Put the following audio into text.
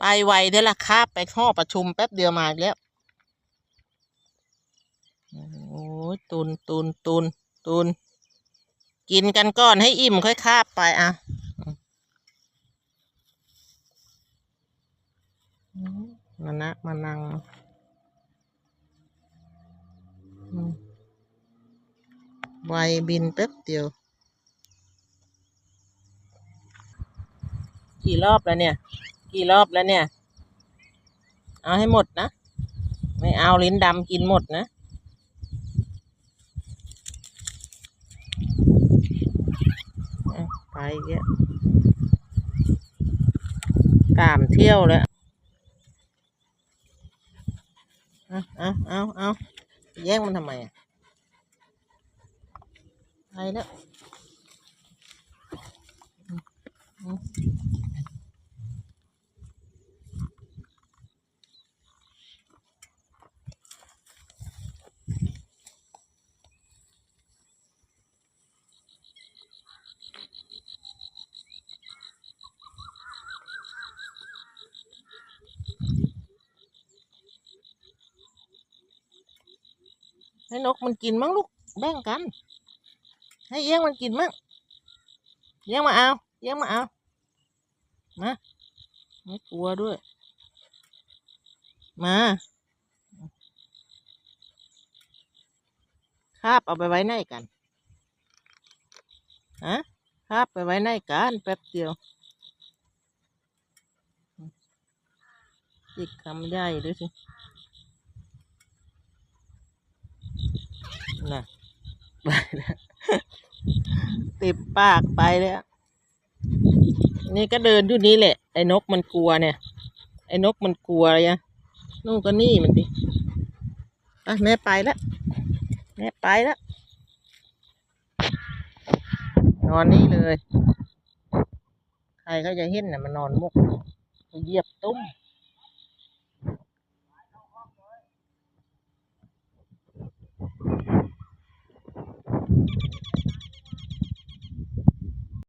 ไปไวเด้ละครับไปห้อประชุมแป๊บเดียวมาแล้วโอ้ยตุนตุนตุนตุนกินกันก่อนให้อิ่มค่อยคาบไปอะมานะมานังไวบินแป๊บเดียว กี่รอบแล้วเนี่ย กี่รอบแล้วเนี่ย เอาให้หมดนะ ไม่เอาลิ้นดำกินหมดนะอะไปอีกล้วสามเที่ยวแล้ว เอาเอาเอาเอาแย่งมันทำไมอะไปแล้ว ให้นกมันกินมั้งลูกแบ่งกัน ให้เอี้ยงมันกินมั้งเอี้ยงมาเอาเอี้ยงมาเอามาไม่กลัวด้วย มาคาบเอาไปไว้ไหนกันฮะคาบไปไว้ไหนกันแป๊บเดียวจิกคำใหญ่ด้วยสิ น่ะไปแล้วติดปากไปแล้ว นี่ก็เดินอยู่นี่แหละ ไอ้นกมันกลัวเนี่ย ไอ้นกมันกลัวอะไรอะนู่นก็นี่มันดิอะแม่ไปแล้วแม่ไปแล้ว นอนนี่เลย ใครเขาจะเห็นน่ะมันนอนมุกเหยียบตุ้ม